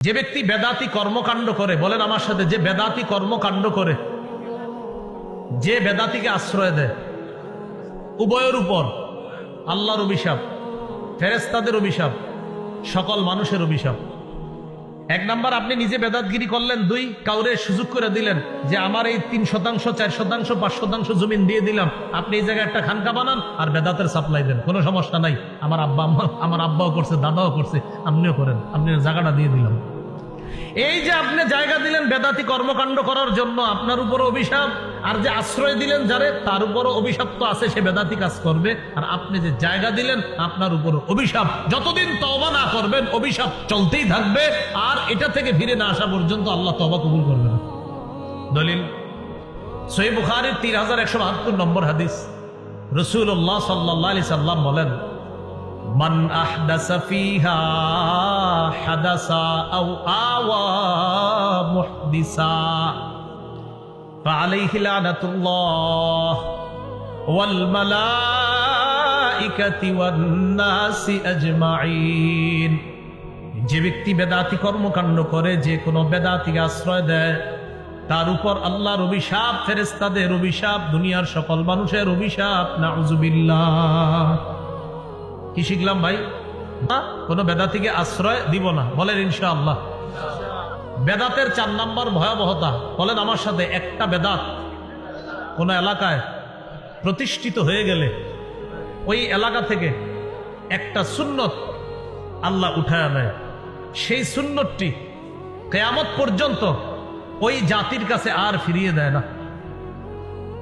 যে ব্যক্তি বেদাতি কর্মকাণ্ড করে, বলেন আমার সাথে, যে বেদাতি কর্মকাণ্ড করে, যে বেদাতিকে আশ্রয় দেয়, উভয়ের উপর, আল্লাহর অভিশাপ ফেরেস্তাদের অভিশাপ, সকল মানুষের অভিশাপ। এক নাম্বার, আপনি নিজে বেদাতগিরি করলেন, দুই, কাউরে সুযোগ করে দিলেন যে আমার এই তিন শতাংশ, চার শতাংশ, পাঁচ শতাংশ জমিন দিয়ে দিলাম। আপনি এই জায়গায় একটা খানকা বানান আর বেদাতের সাপ্লাই দেন। কোনো সমস্যা নাই। আমার আব্বা আমার আব্বাও করছে, দাদাও করছে, আপনিও করেন। আপনি জায়গাটা দিয়ে দিলাম। এই যে আপনি জায়গা দিলেন বেদাতি কর্মকাণ্ড করার জন্য, আপনার উপর অভিশাপ। আর যে আশ্রয় দিলেন যারে, তার উপরও অভিশাপ তো আছে, সে বেদাতি কাজ করবে। আর আপনি যে জায়গা দিলেন, আপনার উপর অভিশাপ। যতদিন তবা না করবেন, অভিশাপ চলতেই থাকবে। আর এটা থেকে ফিরে না আসা পর্যন্ত আল্লাহ তবা কবুল করবে না। দলিল সই বুখারির তিন হাজার একশো বাহাত্তর নম্বর হাদিস। রসুল্লাহ সাল্লাহ আলি সাল্লাম বলেন, মান আহদাসা ফিহা হাদাসা আওয়া মুহদিসা। فعليه لعنة الله والملائكة والناس أجمعين যে ব্যক্তি বেদাতি কর্মকাণ্ড করে যে কোনো বেদাতিকে আশ্রয় দেয় তার উপর আল্লাহর অভিশাপ ফেরেস্তাদের অভিশাপ দুনিয়ার সকল মানুষের অভিশাপ নাউজুবিল্লাহ কি শিখলাম ভাই না, কোনো বেদাতিকে আশ্রয় দিব না বলেন ইনশা আল্লাহ বেদাতের চার নাম্বার ভয়াবহতা। বলেন, আমার সাথে একটা বেদাত কোন এলাকায় প্রতিষ্ঠিত হয়ে গেলে ওই এলাকা থেকে একটা সুন্নত আল্লাহ উঠায় নেয়। সেই সুন্নতটি কেয়ামত পর্যন্ত ওই জাতির কাছে আর ফিরিয়ে দেয় না।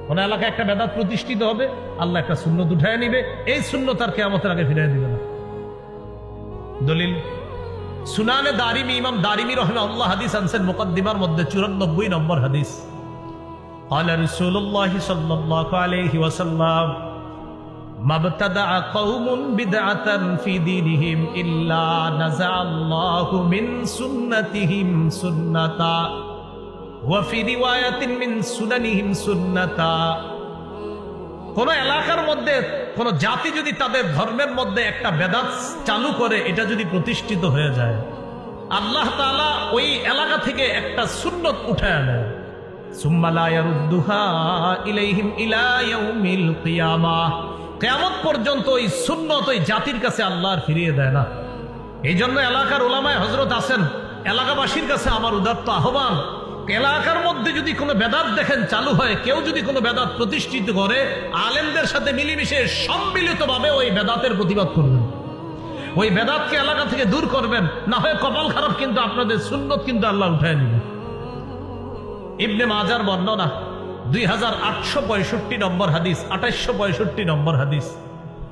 কোন এলাকায় একটা বেদাত প্রতিষ্ঠিত হবে, আল্লাহ একটা সুন্নত উঠায় নিবে। এই শূন্যত আর কেয়ামতের আগে ফিরিয়ে দিবে না। দলিল সুনানে দারিমি ইমাম দারিমি রহমে আল্লাহ হাদিস আনসেন মুকদ্দিমার মধ্যে চুরানব্বই নম্বর হাদিস قال رسول الله صلى الله عليه وسلم ما ابتدع قوم بدعة في دينهم إلا نزع الله من سنتهم سنتا وفي رواية من سننهم سنتا কোন এলাকার মধ্যে, কোন জাতি যদি তাদের ধর্মের মধ্যে একটা বেদাত চালু করে, এটা যদি প্রতিষ্ঠিত হয়ে যায়, আল্লাহ তাআলা ওই এলাকা থেকে একটা সুন্নত উঠায় আনে কিয়ামত পর্যন্ত ওই সুন্নত ওই জাতির কাছে আল্লাহ আর ফিরিয়ে দেয় না। এই জন্য এলাকার ওলামায় হজরত আছেন, এলাকাবাসীর কাছে আমার উদাত্ত আহ্বান এলাকার মধ্যে যদি কোনো বেদাত দেখেন চালু হয় কেউ যদি কোনো বেদাত প্রতিষ্ঠিত করে আলেমদের সাথে মিলেমিশে সম্মিলিতভাবে ওই বেদাতের প্রতিবাদ করবেন ওই বেদাতকে এলাকা থেকে দূর করবেন না হয় কপাল খারাপ কিন্তু আপনাদের সুন্নত কিন্তু আল্লাহ উঠায় নেবেন ইবনে মাজার বর্ণনা দুই হাজার আটশো পঁয়ষট্টি নম্বর হাদিস আঠাইশো পঁয়ষট্টি নম্বর হাদিস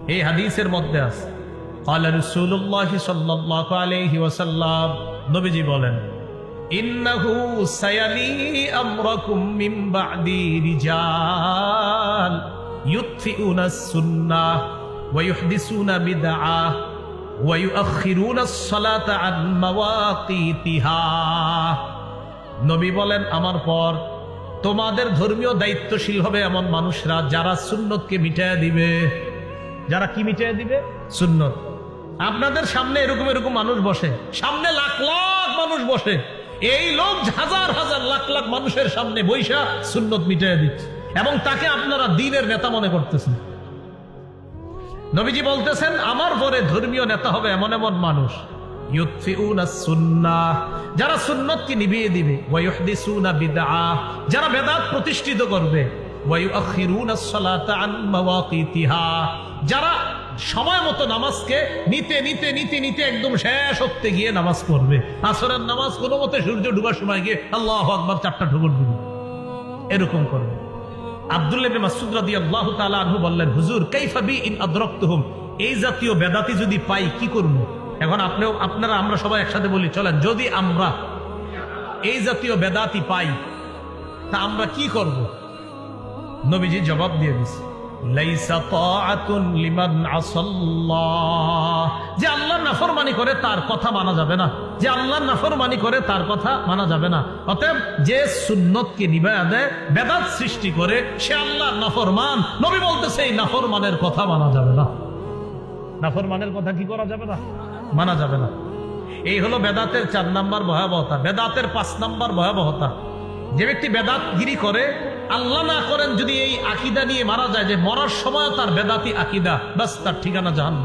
এই হাদিসের মধ্যে আছে قال رسول الله صلى الله عليه وسلم নবীজি বলেন ইন্নাহু সায়ালি আমরাকুম মিন বাদি রিজাল ইউতফিউনা সুন্নাহ ওয়া ইউহদিসুনা বিদআহ ওয়া ইউআখিরুনা আস-সালাতা নবী বলেন, আমার পর তোমাদের ধর্মীয় দায়িত্বশীল হবে এমন মানুষরা যারা সুন্নতকে মিটায় দিবে। যারা কি মিটায় দিবে? সুন্নত। আপনাদের সামনে এরকম এরকম মানুষ বসে, সামনে লাখ লাখ মানুষ বসে। এই লোক হাজার হাজার লাখ লাখ মানুষের সামনে বৈশা সুন্নত মিটাইয়া দিচ্ছে এবং তাকে আপনারা দিনের নেতা মনে করতেছেন। নবীজি বলতেছেন, আমার পরে ধর্মীয় নেতা হবে এমন এমন মানুষ। যারা সুন্নতকে নিভিয়ে দিবে। যারা বেদাত প্রতিষ্ঠিত করবে। যারা সময় মতো নামাজকে নিতে নিতে নিতে নিতে একদম শেষ হতে গিয়ে নামাজ পড়বে। আসরের নামাজ কোনো মতে সূর্য ডুবার সময় গিয়ে আল্লাহ আকবার চারটা ঠুকুর দিবে এরকম করবে। তাআলা আনহু বললেন, হুজুর, কাইফা বি ইন আদরাকতুহুম? এই জাতীয় বেদাতি যদি পাই, কি করব? এখন আপনিও, আপনারা, আমরা সবাই একসাথে বলি, চলেন, যদি আমরা এই জাতীয় বেদাতি পাই, তা আমরা কি করব? নবীজি জবাব দিয়ে দিছে যে আল্লাহর নাফরমানি করে, তার কথা মানা যাবে না। যে আল্লাহর নাফরমানি করে, তার কথা মানা যাবে না। অতএব যে সুন্নতকে নিবায়া দেয়, বেদাত সৃষ্টি করে, সে আল্লাহর নাফরমান। নবী বলতেছে, এই নাফরমানের কথা মানা যাবে না। নাফরমানের কথা কি করা যাবে না? মানা যাবে না। এই হলো বেদাতের চার নাম্বার ভয়াবহতা। বেদাতের পাঁচ নাম্বার ভয়াবহতা। যে ব্যক্তি বেদাত গিরি করে আল্লাহ না করেন যদি এই আকিদা নিয়ে মারা যায় যে মরার সময় তার বেদাতি আকিদা বাস তার ঠিকানা জাহান্ন